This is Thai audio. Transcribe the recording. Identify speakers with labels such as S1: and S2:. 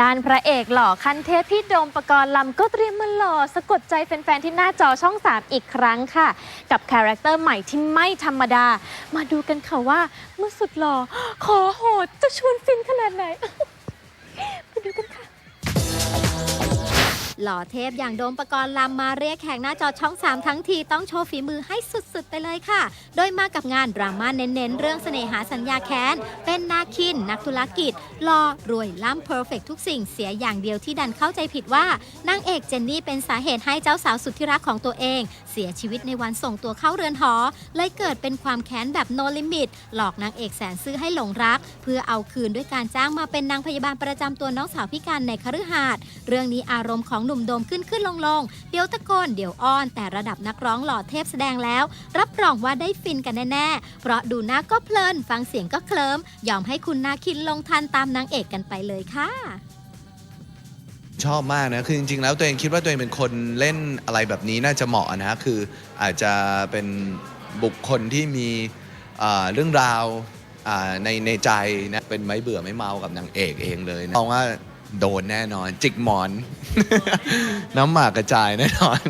S1: ด้านพระเอกหล่อคันเทพพี่โดมปรกรณ์ลำก็เตรียมมาหล่อสะกดใจแฟนๆที่หน้าจอช่อง 3 อีกครั้งค่ะ กับคาแรคเตอร์ใหม่ที่ไม่ธรรมดา มาดูกันค่ะว่าเมื่อสุดหล่อขอโหดจะชวนฟินขนาดไหน
S2: หล่อเทพอย่างโดมปรกรณ์ลำมาเรียกแขกหน้าจอช่อง 3 ทั้งทีต้องโชว์ฝีมือให้สุดๆ ไปเลยค่ะ โดยมากับงานดราม่าเน้นๆ เรื่องเสน่หาสัญญาแค้น เป็นนาคิน นักธุรกิจหล่อรวยล่ำเพอร์เฟกทุกสิ่งเสียอย่างเดียวที่ดันเข้าใจผิดว่านางเอกเจนนี่เป็นสาเหตุให้เจ้าสาวสุดที่รักของตัวเอง เสียชีวิตในวันส่งตัวเข้าเรือนหอ เลยเกิดเป็นความแค้นแบบโนลิมิต หลอกนางเอกแสนซื่อให้หลงรัก เพื่อเอาคืนด้วยการจ้างมาเป็นนางพยาบาลประจำตัวน้องสาวพิการในคฤหาสน์เรื่องนี้อารมณ์ของหนุ่มโดมขึ้นขึ้นลงลงเดี๋ยวตะโกนเดี๋ยวอ้อน แต่ระดับนักร้องหล่อเทพแสดงแล้ว รับรองว่าได้ฟินกันแน่ๆ เพราะดูหน้าก็เพลิน ฟังเสียงก็เคลิ้ม ยอมให้คุณนาคินลงทันตามนางเอกกันไปเลยค่ะ
S3: ชอบมากนะ คือจริงๆ แล้วตัวเองคิดว่าตัวเองเป็นคนเล่นอะไรแบบนี้น่าจะเหมาะนะ คืออาจจะเป็นบุคคลที่มีอ่าเรื่องราวอ่าในในใจนะ เป็นไม่เบื่อไม่เมากับนางเอกเองเลยนะมองว่า โดนแน่นอน จิกหมอน น้ำหมากกระจายแน่นอน